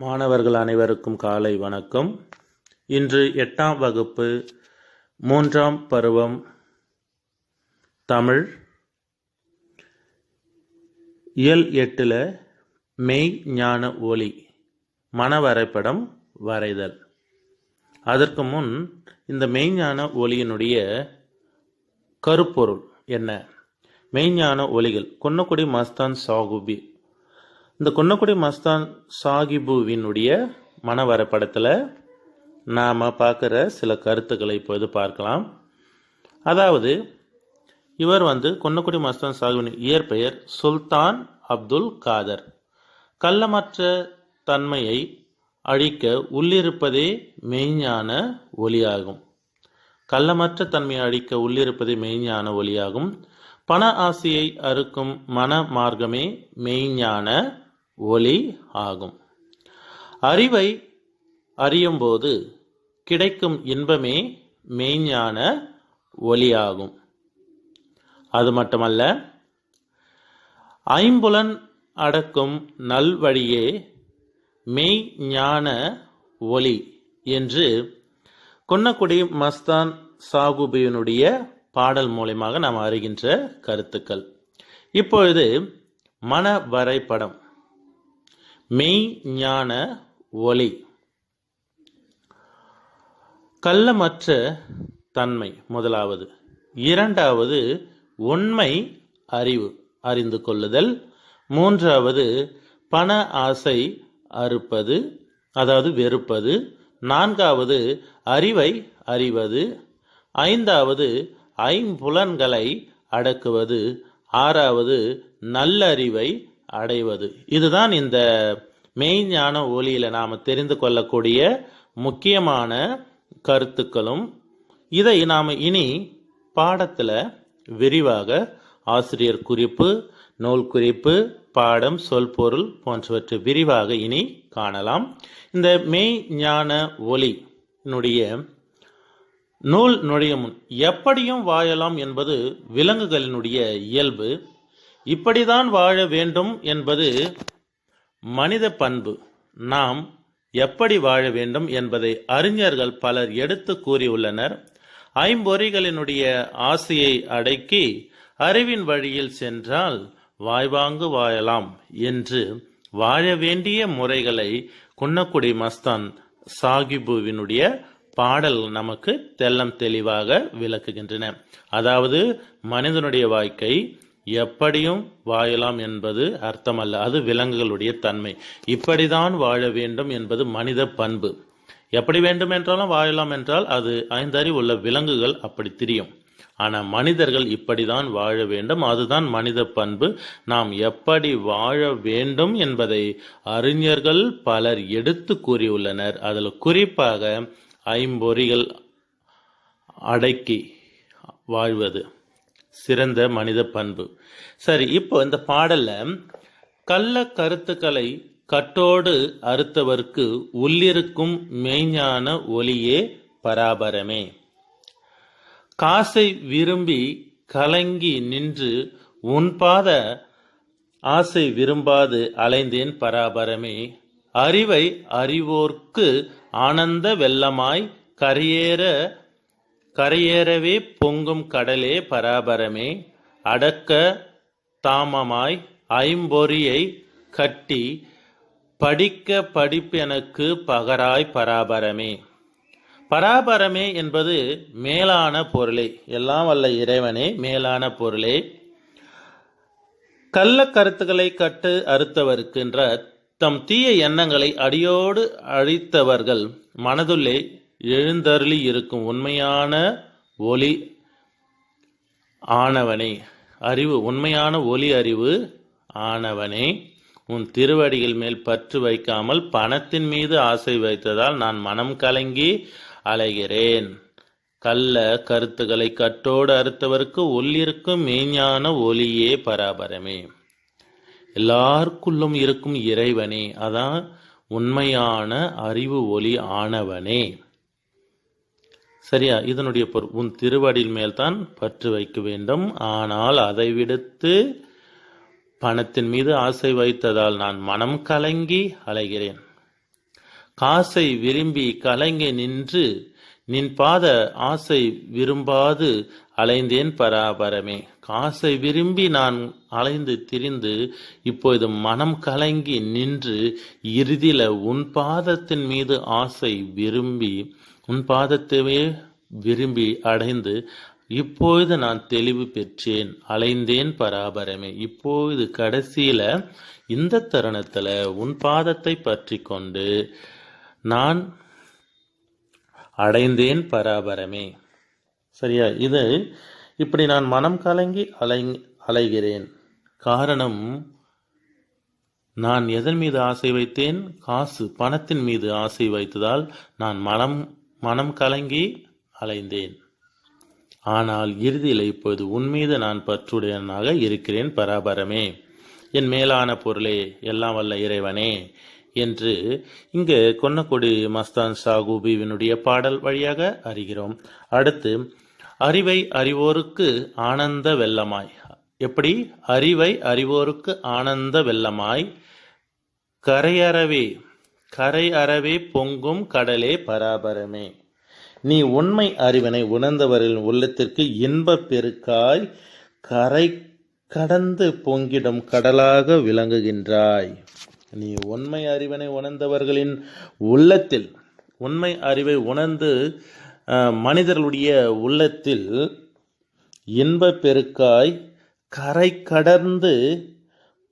மாணவர்கள் அனைவருக்கும் காலை வணக்கம். இன்று எட்டாம் வகுப்பு மூன்றாம் பருவம் தமிழ். இயல் எட்டில் மெய் ஞான ஒளி மனவரைபடம் வரைதல். அதற்கு முன் இந்த மெய்ஞான ஒளியினுடைய கருப்பொருள் என்ன? மெய்ஞான ஒளிகள். கொன்னக்குடி மஸ்தான் சாகுபி. இந்த கொன்னக்குடி மஸ்தான் சாகிபுவினுடைய மன வரைபடத்தில் நாம் பார்க்குற சில கருத்துக்களை இப்போது பார்க்கலாம். அதாவது இவர் வந்து கொன்னக்குடி மஸ்தான் சாகிபின் இயற்பெயர் சுல்தான் அப்துல் காதர். கள்ளமற்ற தன்மையை அழிக்க உள்ளிருப்பதே மெய்ஞான ஒளியாகும் கள்ளமற்ற தன்மையை அழிக்க உள்ளிருப்பதே மெய்ஞான ஒளியாகும் பண ஆசையை அறுக்கும் மன மார்க்கமே மெய்ஞான ஒளி ஆகும். அறிவை அறியும்போது கிடைக்கும் இன்பமே மெய்ஞான ஒளியாகும். அது மட்டுமல்ல ஐம்புலன் அடக்கும் நல்வழியே மெய் ஞான ஒளி என்று கொன்னக்குடி மஸ்தான் சாகுபியினுடைய பாடல் மூலயமாக நாம் அறிகின்ற கருத்துக்கள். இப்பொழுது மன வரைபடம் மெய் ஞான ஒளி. கள்ளமற்ற தன்மை முதலாவது. இரண்டாவது உண்மை அறிவு அறிந்து கொள்ளுதல். மூன்றாவது பண ஆசை அறுப்பது அதாவது வெறுப்பது. நான்காவது அறிவை அறிவது. ஐந்தாவது ஐம்புலன்களை அடக்குவது. ஆறாவது நல்லறிவை அடைவது. இதுதான் இந்த மெய்ஞான ஒளியில் நாம் தெரிந்து கொள்ளக்கூடிய முக்கியமான கருத்துக்களும். இதை நாம் இனி பாடத்தில் விரிவாக ஆசிரியர் குறிப்பு நூல் குறிப்பு பாடம் சொல் பொருள் போன்றவற்றை விரிவாக இனி காணலாம். இந்த மெய் ஞான ஒளியினுடைய நூல் நுழைய முன் எப்படியும் வாயலாம் என்பது விலங்குகளினுடைய இயல்பு. இப்படிதான் வாழ வேண்டும் என்பது மனித பண்பு. நாம் எப்படி வாழ வேண்டும் என்பதை அறிஞர்கள் பலர் எடுத்து கூறியுள்ளனர். ஐம்பொறிகளினுடைய ஆசையை அடக்கி அறிவின் வழியில் சென்றால் வாய்வாங்கு வாழலாம் என்று வாழ வேண்டிய முறைகளை குன்னக்குடி மஸ்தான் சாகிபுவினுடைய பாடல் நமக்கு தெல்லம் தெளிவாக விளக்குகின்றன. அதாவது மனிதனுடைய வாழ்க்கை எப்படியும் வாழலாம் என்பது அர்த்தமல்ல. அது விலங்குகளுடைய தன்மை. இப்படிதான் வாழ வேண்டும் என்பது மனித பண்பு. எப்படி வேண்டும் என்றாலும் வாழலாம் என்றால் அது ஐந்தறி உள்ள விலங்குகள் அப்படி தெரியும். ஆனால் மனிதர்கள் இப்படிதான் வாழ வேண்டும். அதுதான் மனித பண்பு. நாம் எப்படி வாழ வேண்டும் என்பதை அறிஞர்கள் பலர் எடுத்து கூறியுள்ளனர். அதில் குறிப்பாக ஐம்பொறிகள் அடக்கி வாழ்வது. சிறந்த மனித பண்பு. சரி இப்போ இந்த பாடல்ல கள்ள கருத்துக்களை கட்டோடு அறுத்தவர்க்கு உள்ளிருக்கும் மெய்ஞான ஒளியே பராபரமே. காசை விரும்பி கலங்கி நின்று உன்பாத ஆசை விரும்பாது அலைந்தேன் பராபரமே. அறிவை அறிவோர்க்கு ஆனந்த வெள்ளமாய் கரையேற கரையேறவே பொங்கும் கடலே பராபரமே. அடக்க தாமமாய் ஐம்பொறியை கட்டி படிக்க படிப்பெனக்கு பகராய் பராபரமே. பராபரமே என்பது மேலான பொருளே. எல்லாம் வல்ல இறைவனே மேலான பொருளே. கள்ள கருத்துக்களை கட்டு அறுத்தவர்க்கின்ற தம் தீய எண்ணங்களை அடியோடு அழித்தவர்கள் மனதுள்ளே எழுந்தருளி இருக்கும் உண்மையான ஒளி ஆனவனே. அறிவு உண்மையான ஒளி அறிவு ஆனவனே உன் திருவடிகள் மேல் பற்று வைக்காமல் பணத்தின் மீது ஆசை வைத்ததால் நான் மனம் கலங்கி அலைகிறேன். கள்ள கருத்துக்களை கட்டோடு அறுத்தவருக்கு உள்ளிருக்கும் மெய்ஞான ஒலியே பராபரமே. எல்லாருக்குள்ளும் இருக்கும் இறைவனே அதான் உண்மையான அறிவு ஒளி ஆனவனே. சரியா? இதனுடைய பொருள் உன் திருவடியில் மேல்தான் பற்று வைக்க வேண்டும். ஆனால் அதை விடுத்து பணத்தின் மீது ஆசை வைத்ததால் நான் மனம் கலங்கி அலைகிறேன். காசை விரும்பி கலங்கி நின்று நின் பாத ஆசை விரும்பாது அலைந்தேன் பராபரமே. காசை விரும்பி நான் அலைந்து திரிந்து இப்போது மனம் கலங்கி நின்று இறுதியில உன் பாதத்தின் மீது ஆசை விரும்பி உன் பாதத்தையே விரும்பி அடைந்து இப்பொழுது நான் தெளிவு பெற்றேன் அலைந்தேன் பராபரமே. இப்பொழுது கடைசியில இந்த தருணத்துல உன் பாதத்தை பற்றி கொண்டு நான் அடைந்தேன் பராபரமே. சரியா? இது இப்படி நான் மனம் கலங்கி அலை அலைகிறேன். காரணம் நான் எதன் மீது ஆசை வைத்தேன்? காசு பணத்தின் மீது ஆசை வைத்ததால் நான் மனம் மனம் கலங்கி அலைந்தேன். ஆனால் இறுதியில் இப்போது உன் மீது நான் பற்றுடையனாக இருக்கிறேன் பராபரமே. என் மேலான பொருளே எல்லாம் வல்ல இறைவனே என்று இங்கு கொன்னக்குடி மஸ்தான் சாகுபிவினுடைய பாடல் வழியாக அறிகிறோம். அடுத்து அறிவை அறிவோருக்கு ஆனந்த வெள்ளமாய். எப்படி? அறிவை அறிவோருக்கு ஆனந்த வெள்ளமாய். கரையறவே கரை அறவே பொங்கும் கடலே பராபரமே. நீ உண்மை அறிவினை உணர்ந்தவரின் உள்ளத்திற்கு இன்பப் பெருக்காய். கரை கடந்து பொங்கிடும் கடலாக விளங்குகின்றாய். நீ உண்மை அறிவினை உணர்ந்தவர்களின் உள்ளத்தில் உண்மை அறிவை உணர்ந்து மனிதர்களுடைய உள்ளத்தில் இன்பப் பெருக்காய் கரை கடந்து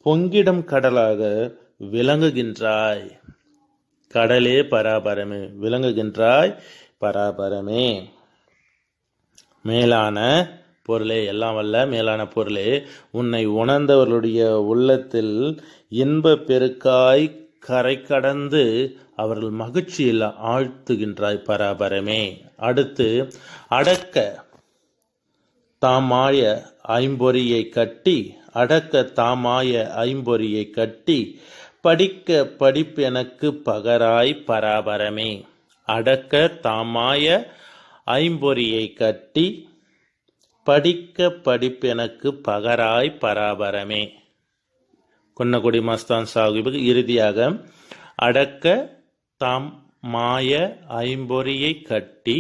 பொங்கிடம் கடலாக விளங்குகின்றாய். கடலே பராபரமே விளங்குகின்றாய் பராபரமே. மேலான பொருளே எல்லாம் வல்ல மேலான பொருளே உன்னை உணர்ந்தவர்களுடைய உள்ளத்தில் இன்ப பெருக்காய் கரை கடந்து அவர்கள் மகிழ்ச்சியில் ஆழ்த்துகின்றாய் பராபரமே. அடுத்து அடக்க. தாமாய ஐம்பொறியை கட்டி அடக்க தாமாய ஐம்பொறியை கட்டி படிக்க படிப்பெனக்கு பகராய் பராபரமே. அடக்க தாமாய ஐம்பொறியை கட்டி படிக்க படிப்பெனக்கு பகராய் பராபரமே. குன்னக்குடி மஸ்தான் சாஹிபுக்கு இறுதியாக அடக்க தாம் மாய ஐம்பொறியை கட்டி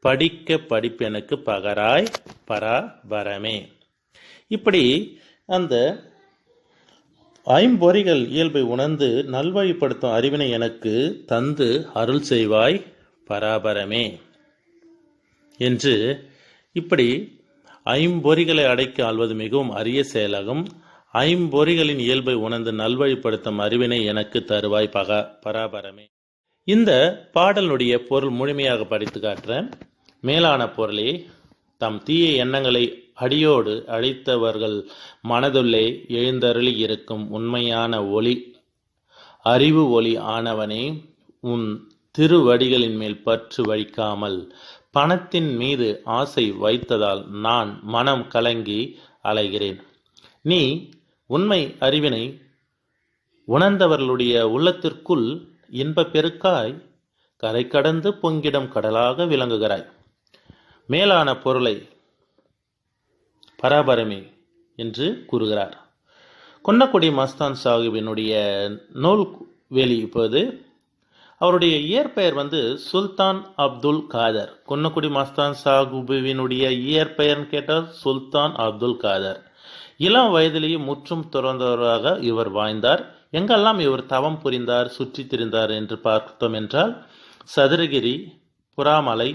படிக்க படிப்பெனுக்கு பகராய் பராபரமே. இப்படி அந்த ஐம்பொறிகள் இயல்பை உணர்ந்து நல்வழிப்படுத்தும் அறிவினை எனக்கு தந்து அருள் செய்வாய் பராபரமே என்று இப்படி ஐம்பொறிகளை அடைக்க ஆள்வது மிகவும் அரிய செயலாகும். ஐம்பொறிகளின் இயல்பை உணர்ந்து நல்வழிப்படுத்தும் அறிவினை எனக்கு தருவாய் பகா பராபரமே. இந்த பாடலுடைய பொருள் முழுமையாக படித்து காட்டுறேன். மேலான பொருளே தம் தீய எண்ணங்களை அடியோடு அழித்தவர்கள் மனதுள்ளே எழுந்தருளி இருக்கும் உண்மையான ஒளி அறிவு ஒளி ஆனவனே உன் திருவடிகளின் மேல் பற்று வைக்காமல் பணத்தின் மீது ஆசை வைத்ததால் நான் மனம் கலங்கி அலைகிறேன். நீ உண்மை அறிவினை உணர்ந்தவர்களுடைய உள்ளத்திற்குள் இன்ப பெருக்காய் கரை கடந்து பொங்கிடும் கடலாக விளங்குகிறாய். மேலான பொருளை பராபரமே என்று கூறுகிறார். கொன்னக்குடி மஸ்தான் சாஹிபினுடைய நூல் வெளி இப்போது அவருடைய இயற்பெயர் வந்து சுல்தான் அப்துல் காதர். கொன்னக்குடி மஸ்தான் சாஹிபினுடைய இயற்பெயர்னு கேட்டால் சுல்தான் அப்துல் காதர். இளம் வயதிலேயே முற்றும் துறந்தவராக இவர் வாய்ந்தார் எங்கெல்லாம் இவர் தவம் புரிந்தார் சுற்றித் திரிந்தார் என்று பார்த்தோம் என்றால் சதுரகிரி புறாமலை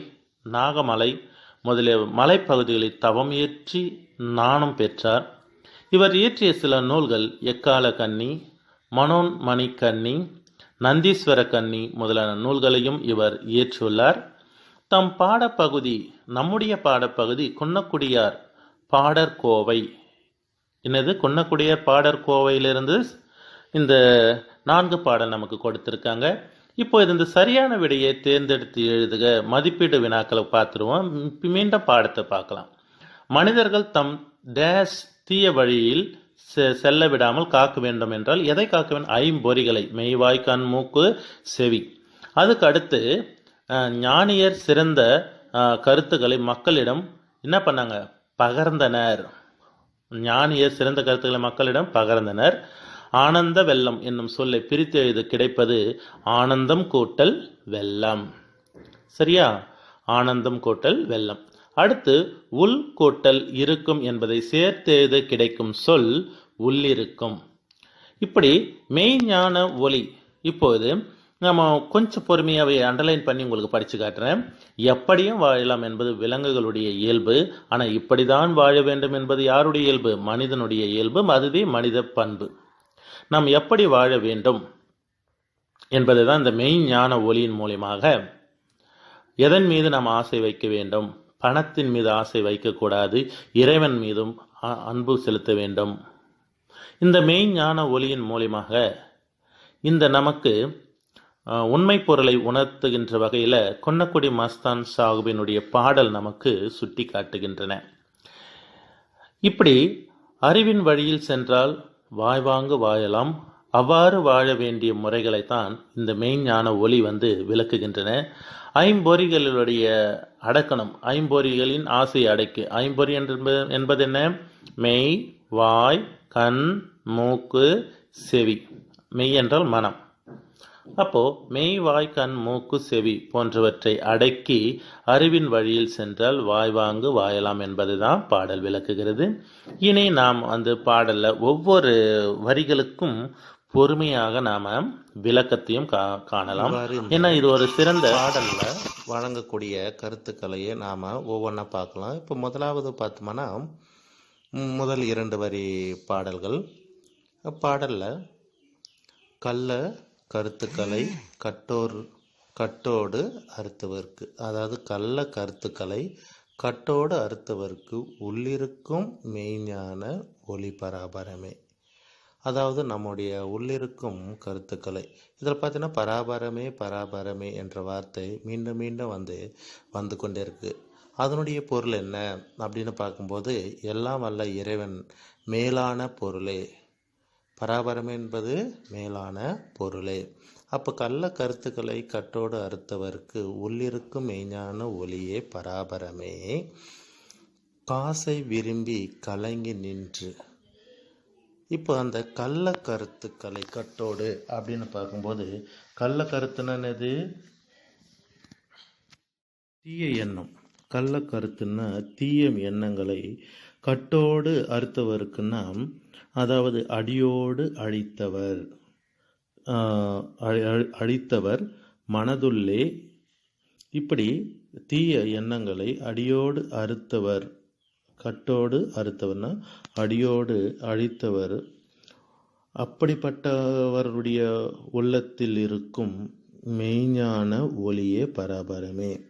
நாகமலை முதலிய மலைப்பகுதிகளில் தவம் இயற்றி நாணம் பெற்றார். இவர் இயற்றிய சில நூல்கள் எக்கால கன்னி மனோன்மணி கன்னி நந்தீஸ்வர கன்னி முதலான நூல்களையும் இவர் இயற்றியுள்ளார். தம் பாடப்பகுதி நம்முடைய பாடப்பகுதி குன்னக்குடியார் பாடற்கோவை. என்னது? குன்னக்குடியார் பாடற்கோவையிலிருந்து இந்த நான்கு பாடல் நமக்கு கொடுத்துருக்காங்க. இப்போ இது இந்த சரியான விடையை தேர்ந்தெடுத்து எழுதுக மதிப்பீடு வினாக்களை பார்த்துருவோம். மீண்டும் பாடத்தை பார்க்கலாம். மனிதர்கள் தம் டேஷ் தீய வழியில் செ- செல்ல விடாமல் காக்க வேண்டும் என்றால் எதை காக்க வேண்டும் ஐம்பொறிகளை மெய்வாய் கண் மூக்கு செவி. அதுக்கு அடுத்து ஞானியர் சிறந்த கருத்துக்களை மக்களிடம் என்ன பண்ணாங்க? பகர்ந்தனர். ஞானியர் சிறந்த கருத்துக்களை மக்களிடம் பகர்ந்தனர். ஆனந்த வெள்ளம் என்னும் சொல்லை பிரித்து எழுத கிடைப்பது ஆனந்தம் கூட்டல் வெள்ளம். சரியா? ஆனந்தம் கூட்டல் வெள்ளம். அடுத்து உள் கூட்டல் இருக்கும் என்பதை சேர்த்து எழுத கிடைக்கும் சொல் உள்ளிருக்கும் இப்படி மெய்ஞான ஒளி. இப்போது நம்ம கொஞ்சம் பொறுமையாகவே அண்டர்லைன் பண்ணி உங்களுக்கு படித்து காட்டுறேன். எப்படியும் வாழலாம் என்பது விலங்குகளுடைய இயல்பு. ஆனால் இப்படிதான் வாழ வேண்டும் என்பது யாருடைய இயல்பு? மனிதனுடைய இயல்பு. அதுவே மனித பண்பு. நாம் எப்படி வாழ வேண்டும் என்பது தான் இந்த மெய் ஞான ஒளியின் மூலியமாக. எதன் மீது நாம் ஆசை வைக்க வேண்டும்? பணத்தின் மீது ஆசை வைக்கக்கூடாது. இறைவன் மீதும் அன்பு செலுத்த வேண்டும். இந்த மெய்ஞான ஒளியின் மூலியமாக இந்த நமக்கு உண்மை பொருளை உணர்த்துகின்ற வகையில் கொன்னக்குடி மஸ்தான் சாகுபினுடைய பாடல் நமக்கு சுட்டி காட்டுகின்றன இப்படி அறிவின் வழியில் சென்றால் வாய்வாங்கு வாழலாம் அவ்வாறு வாழ வேண்டிய முறைகளைத்தான் இந்த மெய்ஞான ஒளி வந்து விளக்குகின்றன. ஐம்பொறிகளுடைய அடக்கணம் ஐம்பொறிகளின் ஆசை அடைக்கு. ஐம்பொறி என்பது என்பது என்ன மெய் வாய் கண் மூக்கு செவி. மெய் என்றால் மனம். அப்போ மெய் வாய் கண் மூக்கு செவி போன்றவற்றை அடக்கி அறிவின் வழியில் சென்றால் வாய்வாங்கு வாயலாம் என்பதுதான் பாடல் விளக்குகிறது. இனி நாம் அந்த பாடல்ல ஒவ்வொரு வரிகளுக்கும் பொறுமையாக நாம விளக்கத்தையும் கா- காணலாம். ஏன்னா இது ஒரு சிறந்த பாடல்ல வழங்கக்கூடிய கருத்துக்களையே நாம ஒவ்வொன்றா பார்க்கலாம். இப்போ முதலாவது பார்த்தோம்னா முதல் இரண்டு வரி பாடல்கள். பாடல்ல கள்ள கருத்துக்களை கட்டோர் கட்டோடு அறுத்தவர்க்கு அதாவது கள்ள கருத்துக்களை கட்டோடு அறுத்தவர்க்கு உள்ளிருக்கும் மெய்ஞான ஒளி பராபரமே அதாவது நம்முடைய உள்ளிருக்கும் கருத்துக்களை. இதில் பார்த்தீங்கன்னா பராபரமே பராபரமே என்ற வார்த்தை மீண்டும் மீண்டும் வந்து வந்து கொண்டே இருக்கு அதனுடைய பொருள் என்ன? அப்படின்னு பார்க்கும்போது எல்லாம் வல்ல இறைவன் மேலான பொருளே. பராபரம் என்பது மேலான பொருளே. அப்போ கள்ள கருத்துக்களை கட்டோடு அறுத்தவர்க்கு உள்ளிருக்கும் மெய்ஞான ஒளியே பராபரமே. காசை விரும்பி கலங்கி நின்று. இப்போ அந்த கள்ள கருத்துக்களை கட்டோடு அப்படின்னு பார்க்கும்போது கள்ள கருத்துனது தீய எண்ணம். கள்ள கருத்துன்னா தீய எண்ணங்களை கட்டோடு அறுத்தவருக்குன்னா அதாவது அடியோடு அழித்தவர். அழி- அழி- அழித்தவர் மனதுள்ளே இப்படி தீய எண்ணங்களை அடியோடு அறுத்தவர். கட்டோடு அறுத்தவர்னா அடியோடு அழித்தவர். அப்படிப்பட்டவருடைய உள்ளத்தில் இருக்கும் மெய்ஞான ஒளியே பராபரமே.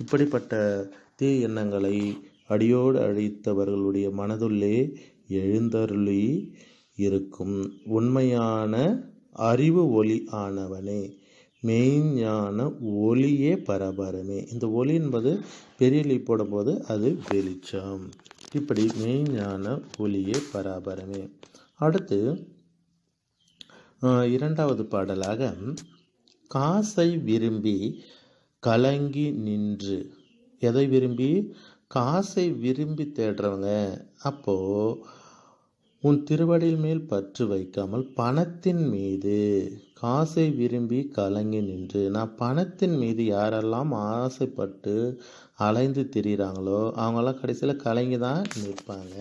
இப்படிப்பட்ட தீய எண்ணங்களை அடியோடு அழித்தவர்களுடைய மனதுள்ளே எழுந்தருளி இருக்கும். உண்மையான அறிவு ஒளி ஆனவனே மெய்ஞான ஒளியே பரபரமே. இந்த ஒளி என்பது பெரியலி போடும்போது அது வெளிச்சம். இப்படி மெய்ஞான ஒளியே பராபரமே. அடுத்து ஆஹ், இரண்டாவது பாடலாக காசை விரும்பி கலங்கி நின்று. எதை விரும்பி? காசை விரும்பி தேடுறவங்க அப்போது உன் திருவடியில் மேல் பற்று வைக்காமல் பணத்தின் மீது காசை விரும்பி கலங்கி நின்று நான் பணத்தின் மீது யாரெல்லாம் ஆசைப்பட்டு அலைந்து திரிகிறாங்களோ அவங்களாம் கடைசியில் கலங்கி தான் நிற்பாங்க.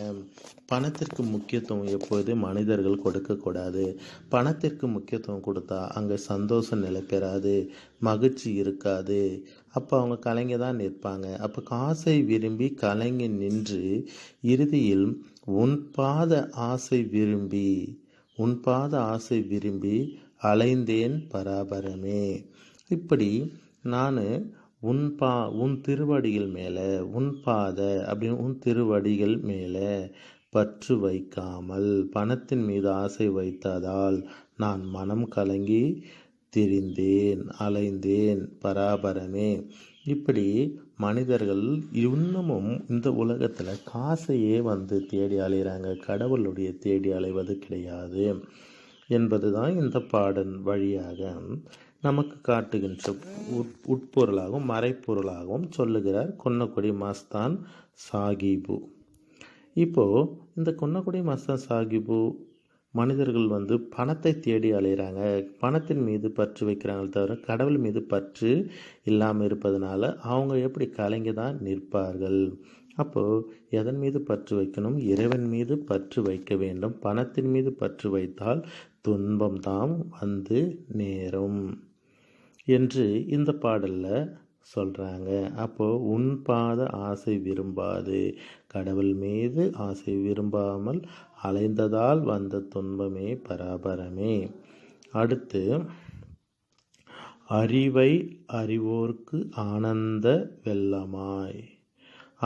பணத்திற்கு முக்கியத்துவம் எப்போதும் மனிதர்கள் கொடுக்கக்கூடாது. பணத்திற்கு முக்கியத்துவம் கொடுத்தா அங்கே சந்தோஷம் நிலை பெறாது மகிழ்ச்சி இருக்காது. அப்போ அவங்க கலங்கி தான் நிற்பாங்க. அப்போ காசை விரும்பி கலங்கி நின்று இறுதியில் உன் பாத ஆசை விரும்பி உன் பாத ஆசை விரும்பி அலைந்தேன் பராபரமே. இப்படி நான் உன் பா உன் திருவடிகள் மேலே உன் பாத அப்படின்னு உன் திருவடிகள் மேலே பற்று வைக்காமல் பணத்தின் மீது ஆசை வைத்ததால் நான் மனம் கலங்கி திரிந்தேன் அலைந்தேன் பராபரமே. இப்படி மனிதர்கள் இன்னமும் இந்த உலகத்தில் காசையே வந்து தேடி அலைகிறாங்க கடவுளுடைய தேடி அலைவது கிடையாது என்பது தான் இந்த பாடல் வழியாக நமக்கு காட்டுகின்ற உட் உட்பொருளாகவும் மறைப்பொருளாகவும் சொல்லுகிறார் கொன்னக்குடி மஸ்தான் சாகிபு. இப்போது இந்த கொன்னக்குடி மஸ்தான் சாகிபு மனிதர்கள் வந்து பணத்தை தேடி அலைகிறாங்க பணத்தின் மீது பற்று வைக்கிறாங்களே தவிர கடவுள் மீது பற்று இல்லாமல் இருப்பதனால அவங்க எப்படி கலங்கி தான் நிற்பார்கள்? அப்போது எதன் மீது பற்று வைக்கணும்? இறைவன் மீது பற்று வைக்க வேண்டும். பணத்தின் மீது பற்று வைத்தால் துன்பம் தான் வந்து நேரும் என்று இந்த பாடலில் சொல்கிறாங்க அப்போது உன் பாத ஆசை விரும்பாது. கடவுள் மீது ஆசை விரும்பாமல் அலைந்ததால் வந்த துன்பமே பராபரமே. அடுத்து அறிவை அறிவோர்க்கு ஆனந்த வெள்ளமாய்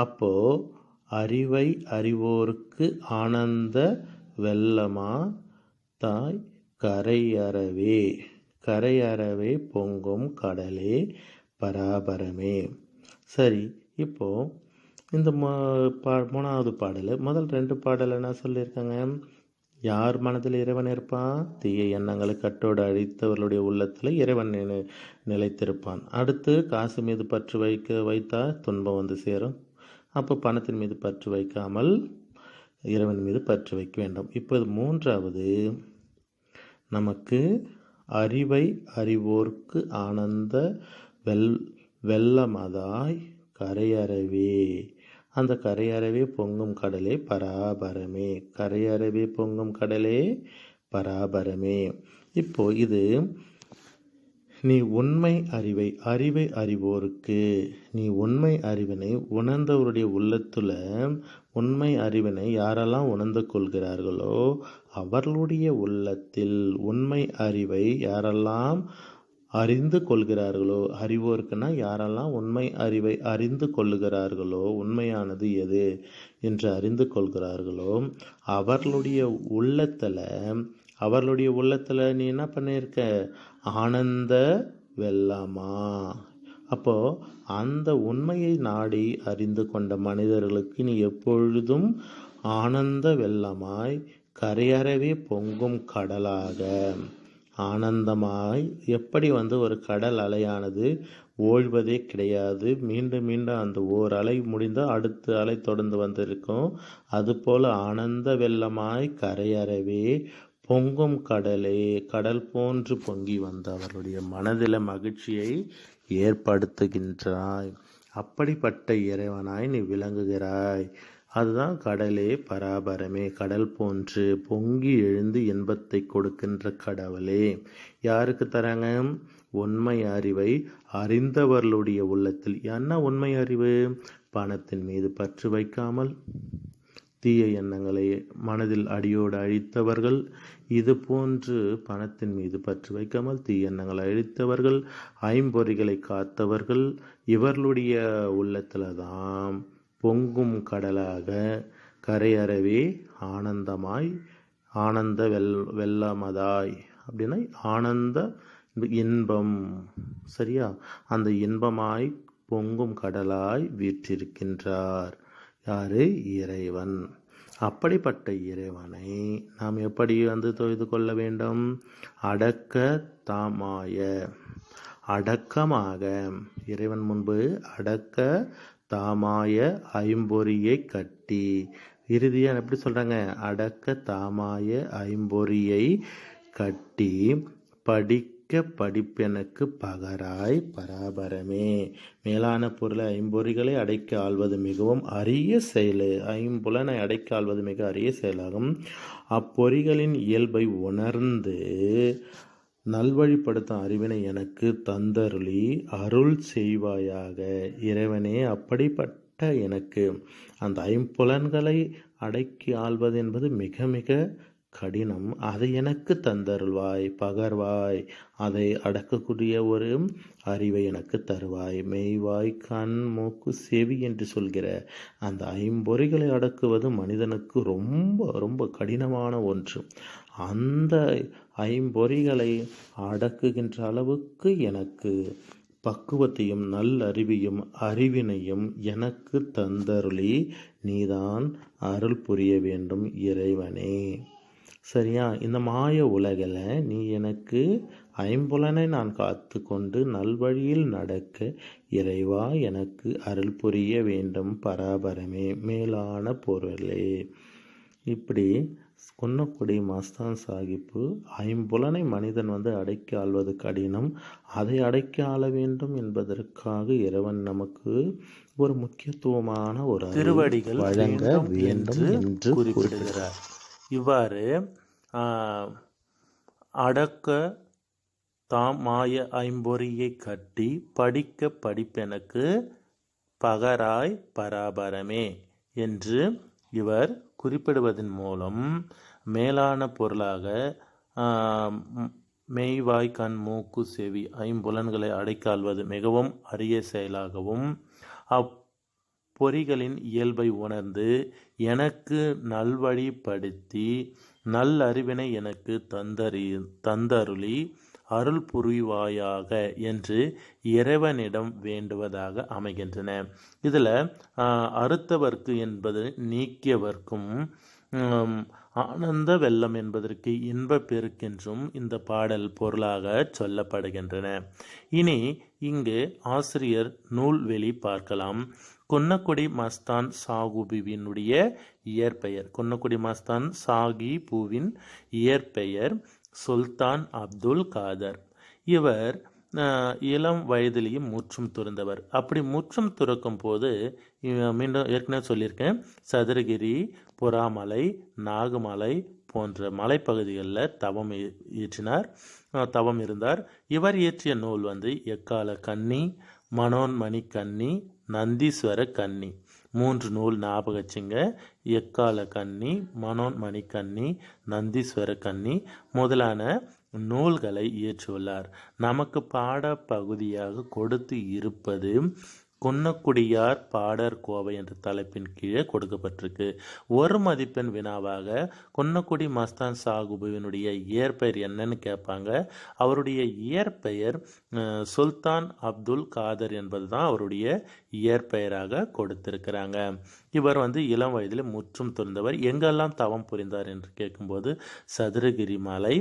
அப்போ அறிவை அறிவோர்க்கு ஆனந்த வெள்ளமா தாய் கரையறவே. கரையறவே பொங்கும் கடலே பராபரமே. சரி இப்போ இந்த ம- பா- மூணாவது பாடல். முதல் ரெண்டு பாடல் என்ன சொல்லியிருக்காங்க? யார் மனதில் இறைவன் இருப்பான் தீய எண்ணங்களை கட்டோடு அழித்தவர்களுடைய உள்ளத்தில் இறைவன் நினை- நிலைத்திருப்பான். அடுத்து காசு மீது பற்று வைக்க வைத்தா துன்பம் வந்து சேரும். அப்போ பணத்தின் மீது பற்று வைக்காமல் இறைவன் மீது பற்று வைக்க வேண்டும். இப்போது மூன்றாவது. நமக்கு அறிவை அறிவோர்க்கு ஆனந்த வெல் வெள்ளமதாய் கரையறவே அந்த கரையறவே பொங்கும் கடலே பராபரமே. கரையறவே பொங்கும் கடலே பராபரமே. இப்போ இது நீ உண்மை அறிவை அறிவை அறிவோருக்கு நீ உண்மை அறிவினை உணர்ந்தவருடைய உள்ளத்துல உண்மை அறிவினை யாரெல்லாம் உணர்ந்து கொள்கிறார்களோ அவர்களுடைய உள்ளத்தில் உண்மை அறிவை யாரெல்லாம் அறிந்து கொள்கிறார்களோ அறிவோருக்குன்னா யாரெல்லாம் உண்மை அறிவை அறிந்து கொள்ளுகிறார்களோ உண்மையானது எது என்று அறிந்து கொள்கிறார்களோ அவர்களுடைய உள்ளத்தில் அவர்களுடைய உள்ளத்தில் நீ என்ன பண்ணியிருக்க ஆனந்த வெள்ளமா அப்போ அந்த உண்மையை நாடி அறிந்து கொண்ட மனிதர்களுக்கு நீ எப்பொழுதும் ஆனந்த வெள்ளமாய் கரையறவே பொங்கும் கடலாக. ஆனந்தமாய் எப்படி வந்து ஒரு கடல் அலையானது ஓழ்வதே கிடையாது. மீண்டும் மீண்டும் அந்த ஓர் அலை முடிந்தால் அடுத்த அலை தொடர்ந்து வந்திருக்கும். அதுபோல் ஆனந்த வெள்ளமாய் கரையறவே பொங்கும் கடலே கடல் போன்று பொங்கி வந்த அவருடைய மனதில மகிழ்ச்சியை ஏற்படுத்துகின்றாய். அப்படிப்பட்ட இறைவனாய் நீ விளங்குகிறாய். அதுதான் கடலே பராபரமே. கடல் போன்று பொங்கி எழுந்து இன்பத்தை கொடுக்கின்ற கடவுளே. யாருக்கு தராங்க? உண்மை அறிவை அறிந்தவர்களுடைய உள்ளத்தில். என்ன உண்மை அறிவு? பணத்தின் மீது பற்று வைக்காமல். தீய எண்ணங்களை மனதில் அடியோடு அழித்தவர்கள். இது போன்று பணத்தின் மீது பற்று வைக்காமல் தீய எண்ணங்களை அழித்தவர்கள். ஐம்பொறிகளை காத்தவர்கள். இவர்களுடைய உள்ளத்தில் தான் பொங்கும் கடலாக கரையறவே ஆனந்தமாய் ஆனந்த வெல் வெள்ளமதாய் அப்படின்னா ஆனந்த இன்பம். சரியா? அந்த இன்பமாய் பொங்கும் கடலாய் வீற்றிருக்கின்றார். யாரு? இறைவன். அப்படிப்பட்ட இறைவனை நாம் எப்படி வந்து தொய்து கொள்ள வேண்டும்? அடக்க தாமாய. அடக்கமாக. இறைவன் முன்பு அடக்க தாமாய ஐம்பொறியை கட்டி. இறுதியாக எப்படி சொல்கிறாங்க அடக்க தாமாய ஐம்பொறியை கட்டி படிக்க படிப்பெனக்கு பகராய் பராபரமே. மேலான பொருளை ஐம்பொறிகளை அடைக்க ஆள்வது மிகவும் அரிய செயல். ஐம்புலனை அடைக்க ஆள்வது மிக அரிய செயலாகும். அப்பொறிகளின் இயல்பை உணர்ந்து நல்வழிப்படுத்தும் அறிவினை எனக்கு தந்தருளி அருள் செய்வாயாக. இறைவனே அப்படிப்பட்ட எனக்கு அந்த ஐம்புலன்களை அடக்கி ஆள்வது என்பது மிக மிக கடினம். அதை எனக்கு தந்தருள்வாய் பகர்வாய். அதை அடக்கக்கூடிய ஒரு அறிவை எனக்கு தருவாய். மெய்வாய் கண் மூக்கு செவி என்று சொல்கிற அந்த ஐம்பொறிகளை அடக்குவது மனிதனுக்கு ரொம்ப ரொம்ப கடினமான ஒன்று. அந்த ஐம்பொறிகளை அடக்குகின்ற அளவுக்கு எனக்கு பக்குவத்தையும் நல்லறிவையும் அறிவினையும் எனக்கு தந்தருளி நீதான் அருள் புரிய வேண்டும் இறைவனே. சரியா? இந்த மாய உலகில் நீ எனக்கு ஐம்புலனை நான் காத்து கொண்டு நல்வழியில் நடக்க இறைவா எனக்கு அருள் புரிய வேண்டும் பராபரமே மேலான பொருளே. இப்படி குன்னக்குடி மஸ்தான் சாஹிப்பு ஐம்புலனை மனிதன் வந்து அடக்கி ஆள்வது கடினம். அதை அடக்கி ஆள வேண்டும் என்பதற்காக இறைவன் நமக்கு ஒரு முக்கியத்துவமான ஒரு திருவடிகள் வழங்க வேண்டும் என்று குறிப்பிடுகிறார். இவ்வாறு அடக்க தாம் மாய ஐம்பொறியை கட்டி படிக்க படிப்பெனக்கு பகராய் பராபரமே என்று இவர் குறிப்பிடுவதன் மூலம் மேலான பொருளாக மெய் வாய் கண் மூக்கு செவி ஐம்புலன்களை அடைக்கால்வது மிகவும் அரிய செயலாகவும் அப்பொறிகளின் இயல்பை உணர்ந்து எனக்கு நல்வழிப்படுத்தி நல்லறிவினை எனக்கு தந்தறி தந்தருளி அருள் புரிவாயாக என்று இறைவனிடம் வேண்டுவதாக அமைகின்றன. இதில் அறுத்தவர்க்கு என்பது நீக்கியவர்க்கும் ஆனந்த வெள்ளம் என்பதற்கு இன்ப பெருக்கென்றும் இந்த பாடல் பொருளாக சொல்லப்படுகின்றன. இனி இங்கு ஆசிரியர் நூல்வெளி பார்க்கலாம். குன்னக்குடி மஸ்தான் சாகுபுவினுடைய இயற்பெயர். குன்னக்குடி மஸ்தான் சாகி பூவின் இயற்பெயர். சுல்தான் அப்துல் காதர். இவர் இளம் வயதிலேயும் முற்றும் துறந்தவர். அப்படி முற்றும் துறக்கும் போது மீண்டும் ஏற்கனவே சொல்லியிருக்கேன் சதுரகிரி புறாமலை நாகமலை போன்ற மலைப்பகுதிகளில் தவம் இயற்றினார் தவம் இருந்தார். இவர் இயற்றிய நூல் வந்து எக்கால கன்னி மனோன்மணி கன்னி நந்தீஸ்வர கன்னி மூன்று நூல் ஞாபகம் வச்சுங்க எக்கால கன்னி மனோன்மணி கன்னி நந்தீஸ்வர கன்னி முதலான நூல்களை இயற்றியுள்ளார். நமக்கு பாட பகுதியாக கொடுத்து இருப்பது குன்னக்குடியார் பாடர் கோவை என்ற தலைப்பின் கீழே கொடுக்கப்பட்டிருக்கு. ஒரு மதிப்பெண் வினாவாக குன்னக்குடி மஸ்தான் சாகுபுவினுடைய இயற்பெயர் என்னன்னு கேட்பாங்க. அவருடைய இயற்பெயர் அஹ், சுல்தான் அப்துல் காதர் என்பது தான் அவருடைய இயற்பெயராக கொடுத்திருக்கிறாங்க. இவர் வந்து இளம் வயதில் முற்றும் துறந்தவர். எங்கெல்லாம் தவம் புரிந்தார் என்று கேட்கும்போது சதுரகிரி மலை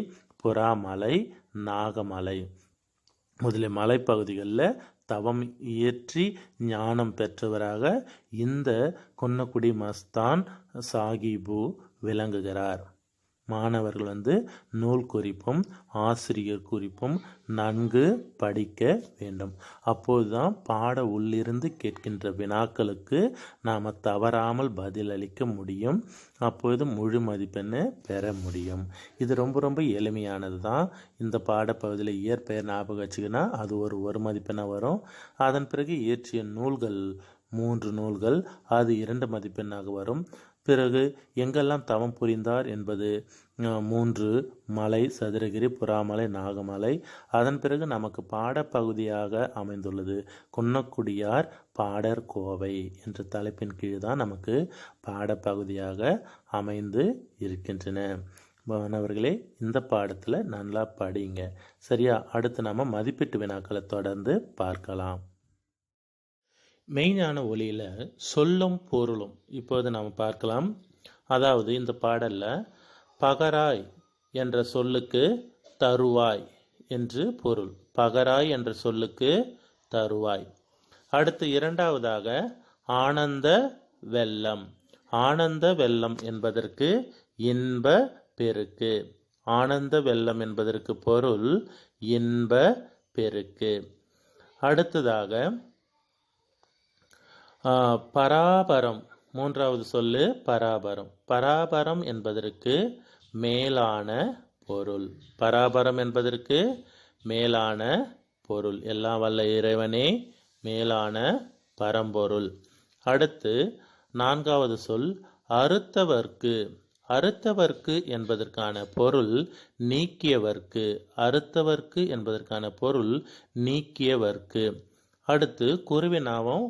புறாமலை நாகமலை. முதலிய மலைப்பகுதிகளில் தவம் இயற்றி ஞானம் பெற்றவராக இந்த கொன்னக்குடி மஸ்தான் சாகிபு விளங்குகிறார். மாணவர்கள் வந்து நூல் குறிப்பும் ஆசிரியர் குறிப்பும் நன்கு படிக்க வேண்டும். அப்போதுதான் பாட உள்ளிருந்து கேட்கின்ற வினாக்களுக்கு நாம் தவறாமல் பதிலளிக்க முடியும். அப்போது முழு மதிப்பெண்ணை பெற முடியும். இது ரொம்ப ரொம்ப எளிமையானது தான் இந்த பாடப்பகுதியில் இயற்பெயர் ஞாபகம் வச்சுக்கினா அது ஒரு ஒரு மதிப்பெண்ணாக வரும். அதன் பிறகு இயற்றிய நூல்கள் மூன்று நூல்கள் அது இரண்டு மதிப்பெண்ணாக வரும். பிறகு எங்கெல்லாம் தவம் புரிந்தார் என்பது மூன்று மலை சதுரகிரி புறாமலை நாகமலை. அதன் பிறகு நமக்கு பாடப்பகுதியாக அமைந்துள்ளது. குன்னக்குடியார் பாடர் கோவை என்ற தலைப்பின் கீழ் தான் நமக்கு பாடப்பகுதியாக அமைந்து இருக்கின்றன. மாணவர்களே இந்த பாடத்தில் நல்லா படிங்க. சரியா? அடுத்து நம்ம மதிப்பீட்டு வினாக்களை தொடர்ந்து பார்க்கலாம். மெயினான ஒளியில் சொல்லும் பொருளும் இப்போது நாம் பார்க்கலாம். அதாவது இந்த பாடலில் பகராய் என்ற சொல்லுக்கு தருவாய் என்று பொருள். பகராய் என்ற சொல்லுக்கு தருவாய் அடுத்து இரண்டாவதாக ஆனந்த வெள்ளம் ஆனந்த வெள்ளம் என்பதற்கு இன்ப பெருக்கு ஆனந்த வெள்ளம் என்பதற்கு பொருள் இன்ப பெருக்கு அடுத்ததாக பராபரம். மூன்றாவது சொல்லு பராபரம். பராபரம் என்பதற்கு மேலான பொருள். பராபரம் என்பதற்கு மேலான பொருள். எல்லாம் வல்ல இறைவனே மேலான பரம்பொருள். அடுத்து நான்காவது சொல் அறுத்தவர்க்கு. அறுத்தவர்க்கு என்பதற்கான பொருள் நீக்கியவர்க்கு. அறுத்தவர்க்கு என்பதற்கான பொருள் நீக்கியவர்க்கு. அடுத்து குருவினாவும்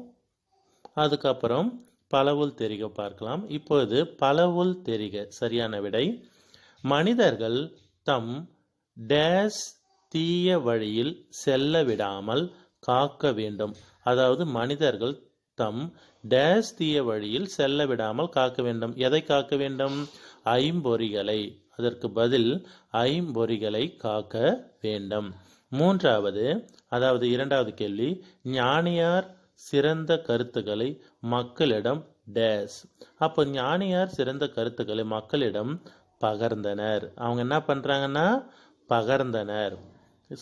அதுக்கப்புறம் பலவுள் தெரிக பார்க்கலாம். இப்போது பலவுள் தெரிக சரியான விடை. மனிதர்கள் தம் டேஸ் தீய வழியில் செல்ல விடாமல் காக்க வேண்டும். அதாவது மனிதர்கள் தம் டேஸ் தீய வழியில் செல்ல விடாமல் காக்க வேண்டும். எதை காக்க வேண்டும்? ஐம்பொறிகளை. அதற்கு பதில் ஐம்பொறிகளை காக்க வேண்டும். மூன்றாவது அதாவது இரண்டாவது கேள்வி ஞானியார் சிறந்த கருத்துக்களை மக்களிடம் டேஸ். அப்போ ஞானியார் சிறந்த கருத்துக்களை மக்களிடம் பகர்ந்தனர். அவங்க என்ன பண்றாங்கன்னா பகர்ந்தனர்.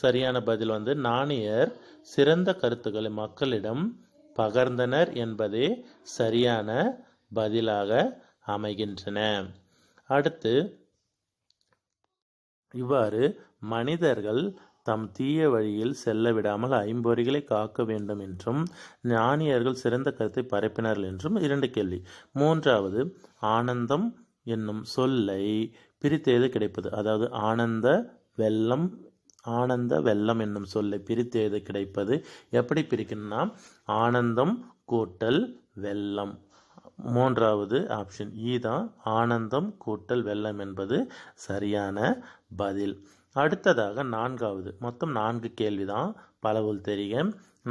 சரியான பதில் வந்து நாணியர் சிறந்த கருத்துக்களை மக்களிடம் பகர்ந்தனர் என்பதே சரியான பதிலாக அமைகின்றன. அடுத்து இவ்வாறு மனிதர்கள் தம் தீய வழியில் செல்ல விடாமல் ஐம்பொறிகளை காக்க வேண்டும் என்றும் ஞானியர்கள் சிறந்த கருத்தை பரப்பினார்கள் என்றும் இரண்டு கேள்வி. மூன்றாவது ஆனந்தம் என்னும் சொல்லை பிரித்தெழுத கிடைப்பது? அதாவது ஆனந்த வெள்ளம் ஆனந்த வெள்ளம் என்னும் சொல்லை பிரித்தேது கிடைப்பது? எப்படி பிரிக்கணும்னா ஆனந்தம் கூட்டல் வெள்ளம். மூன்றாவது ஆப்ஷன் இ தான் ஆனந்தம் கூட்டல் வெள்ளம் என்பது சரியான பதில். அடுத்ததாக நான்காவது. மொத்தம் நான்கு கேள்வி தான் பலவுள் தெரிக.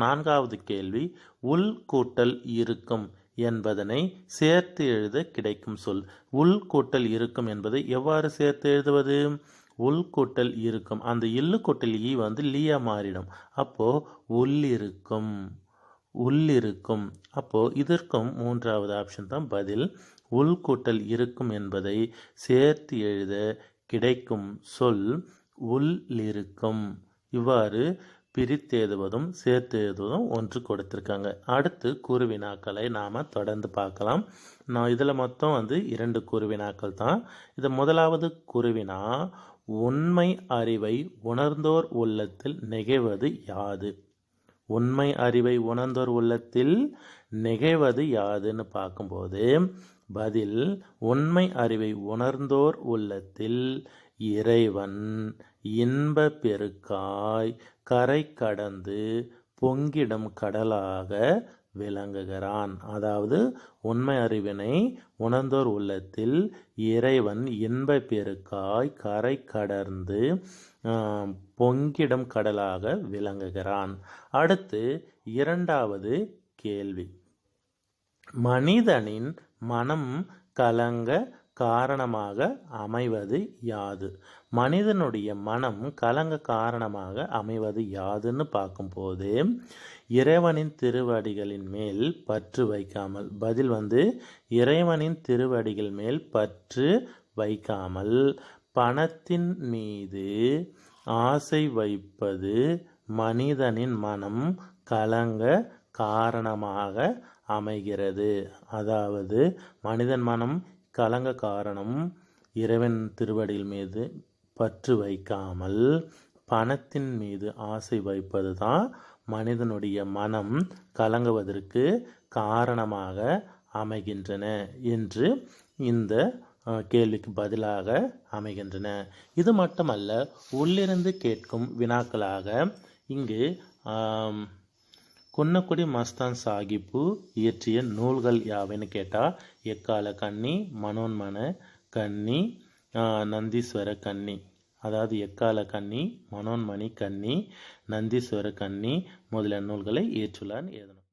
நான்காவது கேள்வி உள் கூட்டல் இருக்கும் என்பதனை சேர்த்து எழுத கிடைக்கும் சொல். உள் கூட்டல் இருக்கும் என்பதை எவ்வாறு சேர்த்து எழுதுவது? உள் கூட்டல் இருக்கும். அந்த இல்லு கூட்டல் ஈ வந்து லீயா மாறிடும். அப்போ உள்ளிருக்கும் உள்ளிருக்கும் அப்போ இதற்கும் மூன்றாவது ஆப்ஷன் தான் பதில். உள் கூட்டல் இருக்கும் என்பதை சேர்த்து எழுத கிடைக்கும் சொல். உள்ளிருக்கும். இவ்வாறு பிரித்தேதுவதும் சேர்த்தேதுவதும் ஒன்று கொடுத்திருக்காங்க. அடுத்து குருவினாக்களை நாம் தொடர்ந்து பார்க்கலாம். நான் இதில் மொத்தம் வந்து இரண்டு குருவினாக்கள் தான். இது முதலாவது குருவினா உண்மை அறிவை உணர்ந்தோர் உள்ளத்தில் நிகழ்வது யாது? உண்மை அறிவை உணர்ந்தோர் உள்ளத்தில் நிகழ்வது யாதுன்னு பார்க்கும்போது பதில் உண்மை அறிவை உணர்ந்தோர் உள்ளத்தில் இறைவன் இன்ப பெருக்காய் கரை கடந்து பொங்கிடும் கடலாக விளங்குகிறான். அதாவது உண்மை அறிவினை உணர்ந்தோர் உள்ளத்தில் இறைவன் இன்ப பெருக்காய் கரை கடந்து ஆம், பொங்கிடும் கடலாக விளங்குகிறான். அடுத்து இரண்டாவது கேள்வி. மனிதனின் மனம் கலங்க காரணமாக அமைவது யாது? மனிதனுடைய மனம் கலங்க காரணமாக அமைவது யாதுன்னு பார்க்கும்போது இறைவனின் திருவடிகளின் மேல் பற்று வைக்காமல் பதில் வந்து இறைவனின் திருவடிகள் மேல் பற்று வைக்காமல் பணத்தின் மீது ஆசை வைப்பது மனிதனின் மனம் கலங்க காரணமாக அமைகிறது. அதாவது மனிதன் மனம் கலங்க காரணம் இறைவன் திருவடியில் மீது பற்று வைக்காமல் பணத்தின் மீது ஆசை வைப்பது தான் மனிதனுடைய மனம் கலங்குவதற்கு காரணமாக அமைகின்றன என்று இந்த கேள்விக்கு பதிலாக அமைகின்றன. இது மட்டுமல்ல உள்ளிருந்து கேட்கும் வினாக்களாக இங்கு குன்னக்குடி மஸ்தான் சாகிப்பு இயற்றிய நூல்கள் யாவைன்னு கேட்டால் எக்கால கன்னி மனோன்மன கன்னி நந்தீஸ்வர கன்னி அதாவது எக்கால கன்னி மனோன்மணி கன்னி நந்தீஸ்வர கன்னி முதலிய நூல்களை ஏற்றுள்ளான் எழுதணும்